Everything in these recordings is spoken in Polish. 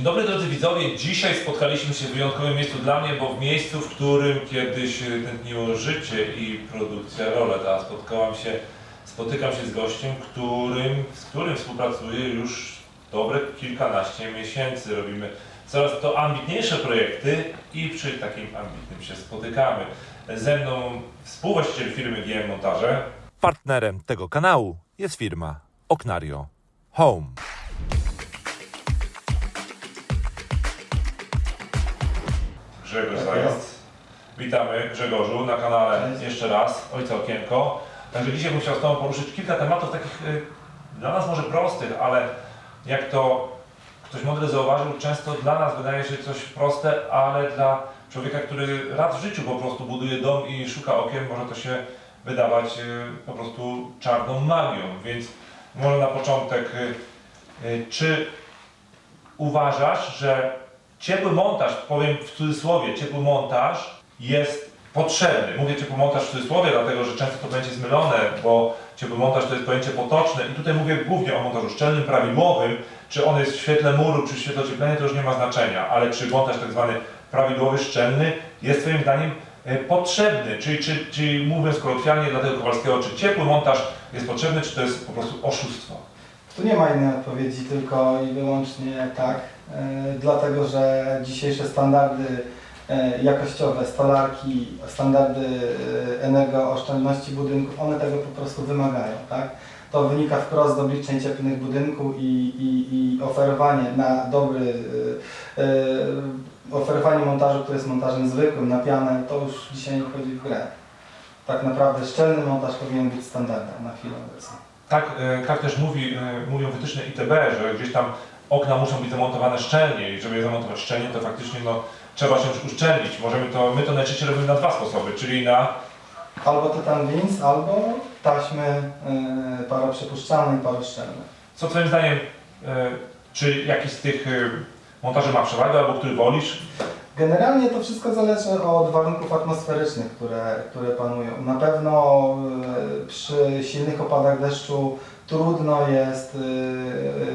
Dzień dobry drodzy widzowie. Dzisiaj spotkaliśmy się w wyjątkowym miejscu dla mnie, bo w miejscu, w którym kiedyś e, tętniło życie i produkcja Rolet, a spotkałam się, spotykam się z gościem, którym, z którym współpracuję już dobre kilkanaście miesięcy. Robimy coraz to ambitniejsze projekty i przy takim ambitnym się spotykamy. Ze mną współwłaściciel firmy GM Montaże. Partnerem tego kanału jest firma Oknario Home. Grzegorz Tak. Witamy Grzegorzu na kanale Cześć. jeszcze raz, Ojca Okienko. Także dzisiaj bym chciał z Tobą poruszyć kilka tematów takich y, dla nas może prostych, ale jak to ktoś mądry zauważył, często dla nas wydaje się coś proste, ale dla człowieka, który raz w życiu po prostu buduje dom i szuka okien, może to się wydawać y, po prostu czarną magią. Więc może na początek, y, y, czy uważasz, że ciepły montaż, powiem w cudzysłowie, ciepły montaż jest potrzebny. Mówię ciepły montaż w cudzysłowie, dlatego że często to będzie zmylone, bo ciepły montaż to jest pojęcie potoczne i tutaj mówię głównie o montażu szczelnym, prawidłowym. Czy on jest w świetle muru, czy w świetle ocieplenia, to już nie ma znaczenia, ale czy montaż tak zwany prawidłowy, szczelny jest Twoim zdaniem e, potrzebny? Czyli, czy, czyli mówiąc kolokwialnie dla tego Kowalskiego, czy ciepły montaż jest potrzebny, czy to jest po prostu oszustwo? Tu nie ma innej odpowiedzi, tylko i wyłącznie tak, dlatego że dzisiejsze standardy e, jakościowe, stolarki, standardy e, energooszczędności budynków, one tego po prostu wymagają, tak? To wynika wprost z obliczeń cieplnych budynku i, i, i oferowanie na dobry, e, e, oferowanie montażu, który jest montażem zwykłym, na pianę, to już dzisiaj nie wchodzi w grę. Tak naprawdę szczelny montaż powinien być standardem na chwilę obecną. Tak, e, tak też mówi, e, mówią wytyczne ITB, że gdzieś tam okna muszą być zamontowane szczelnie i żeby je zamontować szczelnie, to faktycznie no, trzeba się uszczelnić. Możemy to, my to najczęściej robimy na dwa sposoby, czyli na Albo tytan wins, albo taśmy yy, paroprzepuszczalne i paroszczelne. co twoim zdaniem, e, czy jakiś z tych e, montaży ma przewagę albo który wolisz? Generalnie to wszystko zależy od warunków atmosferycznych, które, które panują. Na pewno przy silnych opadach deszczu trudno jest yy,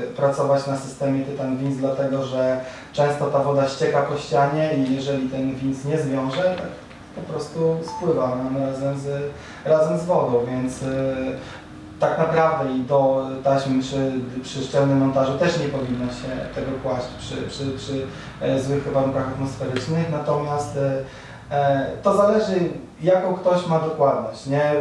yy, pracować na systemie tytan wins, dlatego że często ta woda ścieka po ścianie i jeżeli ten wins nie zwiąże, tak po prostu spływa nam razem z, razem z wodą, więc yy, tak naprawdę i do taśmy przy, przy szczelnym montażu też nie powinno się tego kłaść przy, przy, przy e, złych warunkach atmosferycznych, natomiast e, to zależy jaką ktoś ma dokładność, nie?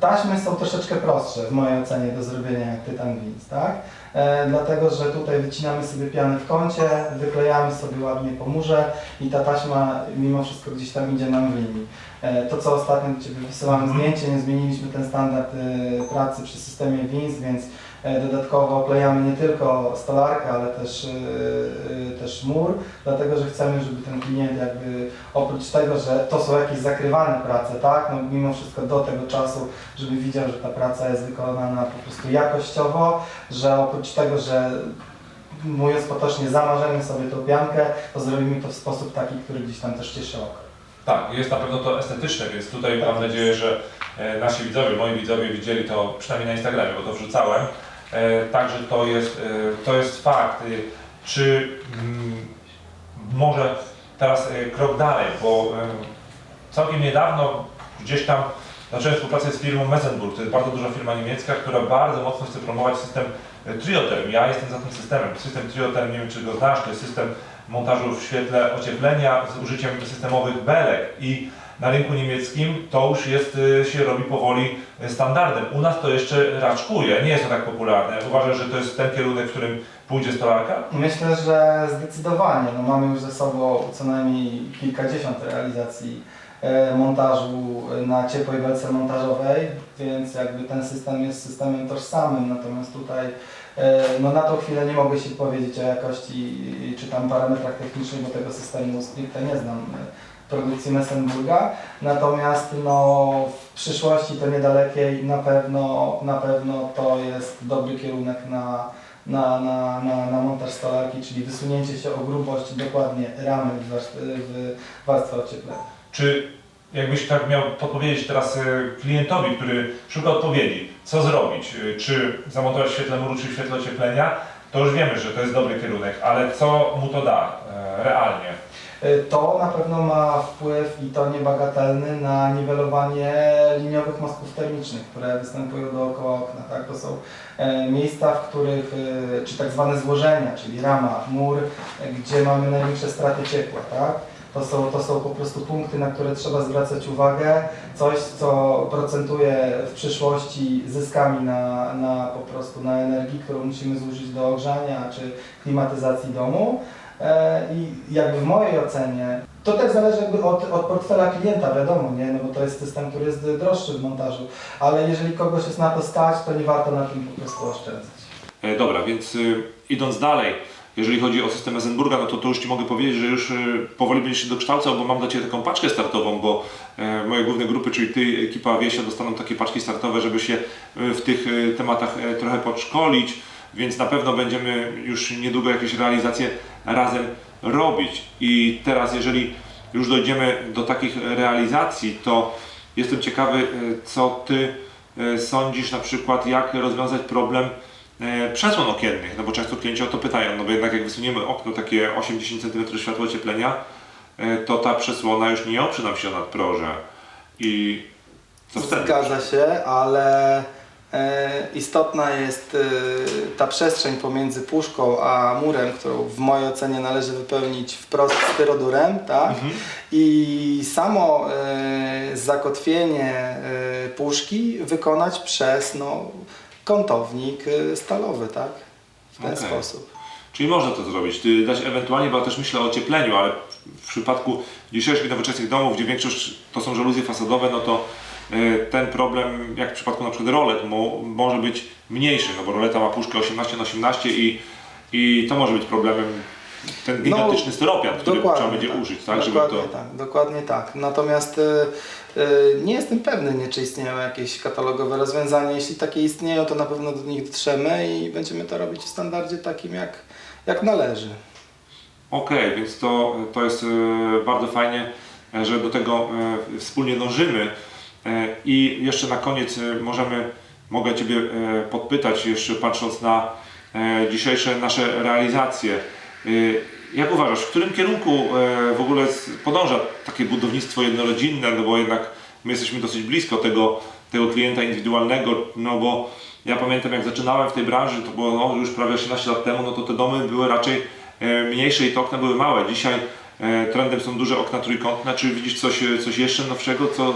Taśmy są troszeczkę prostsze w mojej ocenie do zrobienia jak Titan Wins, tak? E, dlatego, że tutaj wycinamy sobie pianę w kącie, wyklejamy sobie ładnie po murze i ta taśma mimo wszystko gdzieś tam idzie nam w linii. E, to co ostatnio do Ciebie wysyłałem Mhm. zdjęcie, nie zmieniliśmy ten standard e, pracy przy systemie Wins, więc e, dodatkowo klejamy nie tylko stolarkę, ale też, też mur, dlatego że chcemy, żeby ten klient jakby oprócz tego, że to są jakieś zakrywane prace, tak, no mimo wszystko do tego czasu, żeby widział, że ta praca jest wykonana po prostu jakościowo, że oprócz tego, że mówiąc potocznie, zamarzymy sobie tą piankę, to zrobimy to w sposób taki, który gdzieś tam też cieszy oko. Tak, jest na pewno to estetyczne, więc tutaj mam nadzieję, że e, nasi widzowie, moi widzowie widzieli to przynajmniej na Instagramie, bo to wrzucałem. E, Także to jest, e, to jest fakt. E, Czy mm, może teraz krok dalej, bo całkiem niedawno gdzieś tam zacząłem współpracę z firmą Messenburg, to jest bardzo duża firma niemiecka, która bardzo mocno chce promować system Triotherm. Ja jestem za tym systemem. System Triotherm, nie wiem czy go znasz, to jest system montażu w świetle ocieplenia z użyciem systemowych belek i na rynku niemieckim to już jest, y, się robi powoli y, standardem. U nas to jeszcze raczkuje, nie jest to tak popularne. Uważasz, że to jest ten kierunek, w którym pójdzie stolarka? Myślę, że zdecydowanie. No, mamy już ze sobą co najmniej kilkadziesiąt realizacji montażu na ciepłej belce montażowej, więc jakby ten system jest systemem tożsamym, natomiast tutaj e, no, na tą chwilę nie mogę się powiedzieć o jakości czy tam parametrach technicznych, bo tego systemu stricte nie znam e, produkcji Messenburga, natomiast no, w przyszłości to niedalekiej na pewno, na pewno to jest dobry kierunek na na, na, na, na montaż stolarki, czyli wysunięcie się o grubość dokładnie ramy w, warstw- w ocieplenia. Czy jakbyś tak miał podpowiedzieć teraz y, klientowi, który szuka odpowiedzi, co zrobić? Y, Czy zamontować w świetle muru, czy w świetle ocieplenia? to już wiemy, że to jest dobry kierunek, ale co mu to da e, realnie? To na pewno ma wpływ i to niebagatelny na niwelowanie liniowych mostków termicznych, które występują dookoła okna. Tak? To są e, miejsca, w których, e, czy tak zwane złożenia, czyli rama, mur, e, gdzie mamy największe straty ciepła. Tak? To są, to są po prostu punkty, na które trzeba zwracać uwagę. Coś, co procentuje w przyszłości zyskami na, na po prostu na energii, którą musimy zużyć do ogrzania czy klimatyzacji domu. E, I jakby w mojej ocenie, to też zależy jakby od, od portfela klienta, wiadomo, nie? No bo to jest system, który jest droższy w montażu, ale jeżeli kogoś jest na to stać, to nie warto na tym po prostu oszczędzać. E, Dobra, więc y, idąc dalej, jeżeli chodzi o system Esenburga, no to, to już Ci mogę powiedzieć, że już y, powoli będziesz się dokształcał, bo mam dla Ciebie taką paczkę startową, bo e, moje główne grupy, czyli Ty, ekipa Wiesia, dostaną takie paczki startowe, żeby się y, w tych tematach e, trochę podszkolić, więc na pewno będziemy już niedługo jakieś realizacje razem robić. I teraz, jeżeli już dojdziemy do takich realizacji, to jestem ciekawy, co Ty sądzisz na przykład, jak rozwiązać problem e, przesłon okiennych, no bo często klienci o to pytają, no bo jednak jak wysuniemy okno takie 8-10 cm światła ocieplenia, e, to ta przesłona już nie oprze nam się nad proże. I co wtedy? Zgadza się, ale e, istotna jest e, ta przestrzeń pomiędzy puszką a murem, którą w mojej ocenie należy wypełnić wprost styrodurem, tak? Mhm. I samo e, zakotwienie e, puszki wykonać przez no, kątownik e, stalowy, tak? W ten Okej. sposób. Czyli można to zrobić. Ty dać ewentualnie, bo ja też myślę o ociepleniu, ale w przypadku dzisiejszych nowoczesnych domów, gdzie większość to są żaluzje fasadowe, no to e, ten problem, jak w przypadku na przykład rolet, mo, może być mniejszy, no bo roleta ma puszkę 18 na 18 i, i to może być problemem ten gigantyczny styropian, który trzeba będzie użyć, tak, żeby dokładnie to... tak, dokładnie tak. Natomiast e, e, nie jestem pewny, nie, czy istnieją jakieś katalogowe rozwiązania. Jeśli takie istnieją, to na pewno do nich dotrzemy i będziemy to robić w standardzie takim, jak, jak należy. Okej, więc to, to jest e, bardzo fajnie, że do tego wspólnie dążymy. I jeszcze na koniec możemy, mogę Ciebie podpytać, jeszcze patrząc na dzisiejsze nasze realizacje. E, Jak uważasz, w którym kierunku e, w ogóle podąża takie budownictwo jednorodzinne, no bo jednak my jesteśmy dosyć blisko tego, tego klienta indywidualnego, no bo ja pamiętam jak zaczynałem w tej branży, to było no, już prawie 18 lat temu, no to te domy były raczej e, mniejsze i te okna były małe. Dzisiaj e, trendem są duże okna trójkątne. Czy widzisz coś, coś jeszcze nowszego, co...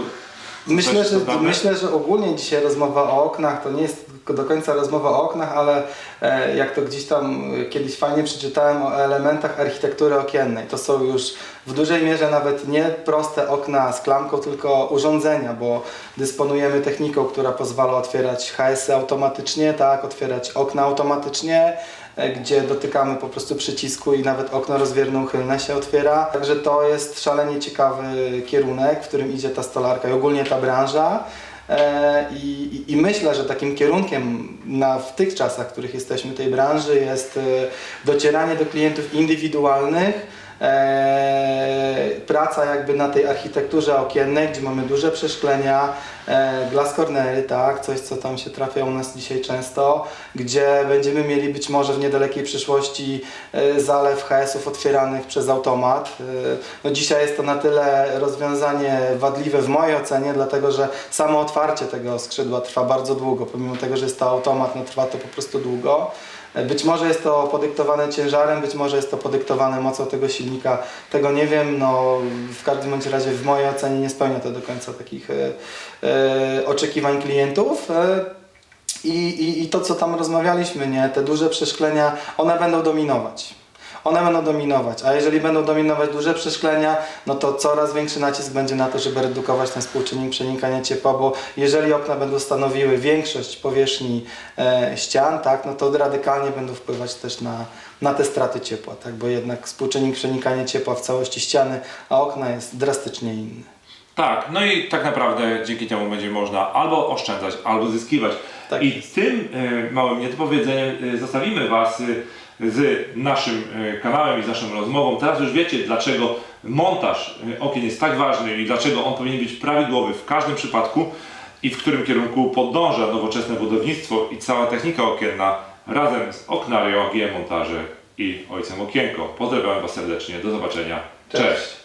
Myślę że, dodamy? myślę, że ogólnie dzisiaj rozmowa o oknach to nie jest do końca rozmowa o oknach, ale e, jak to gdzieś tam e, kiedyś fajnie przeczytałem o elementach architektury okiennej. To są już w dużej mierze nawet nie proste okna z klamką, tylko urządzenia, bo dysponujemy techniką, która pozwala otwierać HS-y automatycznie, tak, otwierać okna automatycznie, gdzie dotykamy po prostu przycisku i nawet okno rozwierne uchylne się otwiera. Także to jest szalenie ciekawy kierunek, w którym idzie ta stolarka i ogólnie ta branża. E, I, i, I myślę, że takim kierunkiem na, w tych czasach, w których jesteśmy tej branży jest e, docieranie do klientów indywidualnych, e, praca jakby na tej architekturze okiennej, gdzie mamy duże przeszklenia, e, glass cornery, tak, coś co tam się trafia u nas dzisiaj często, gdzie będziemy mieli być może w niedalekiej przyszłości e, zalew HS-ów otwieranych przez automat. E, no dzisiaj jest to na tyle rozwiązanie wadliwe w mojej ocenie, dlatego że samo otwarcie tego skrzydła trwa bardzo długo, pomimo tego, że jest to automat, no trwa to po prostu długo. Być może jest to podyktowane ciężarem, być może jest to podyktowane mocą tego silnika, tego nie wiem, no w każdym bądź razie w mojej ocenie nie spełnia to do końca takich e, e, oczekiwań klientów. E, i, i, I to, co tam rozmawialiśmy, nie, te duże przeszklenia, one będą dominować. One będą dominować, a jeżeli będą dominować duże przeszklenia, no to coraz większy nacisk będzie na to, żeby redukować ten współczynnik przenikania ciepła, bo jeżeli okna będą stanowiły większość powierzchni e, ścian, tak, no to radykalnie będą wpływać też na, na te straty ciepła, tak, bo jednak współczynnik przenikania ciepła w całości ściany, a okna jest drastycznie inny. Tak, no i tak naprawdę dzięki temu będzie można albo oszczędzać, albo zyskiwać. Tak I jest. tym e, małym niedopowiedzeniem e, zostawimy Was e, z naszym e, kanałem i z naszą rozmową. Teraz już wiecie, dlaczego montaż e, okien jest tak ważny i dlaczego on powinien być prawidłowy w każdym przypadku i w którym kierunku podąża nowoczesne budownictwo i cała technika okienna razem z Oknario, GM Montaże i Ojcem Okienko. Pozdrawiam Was serdecznie. Do zobaczenia. Cześć.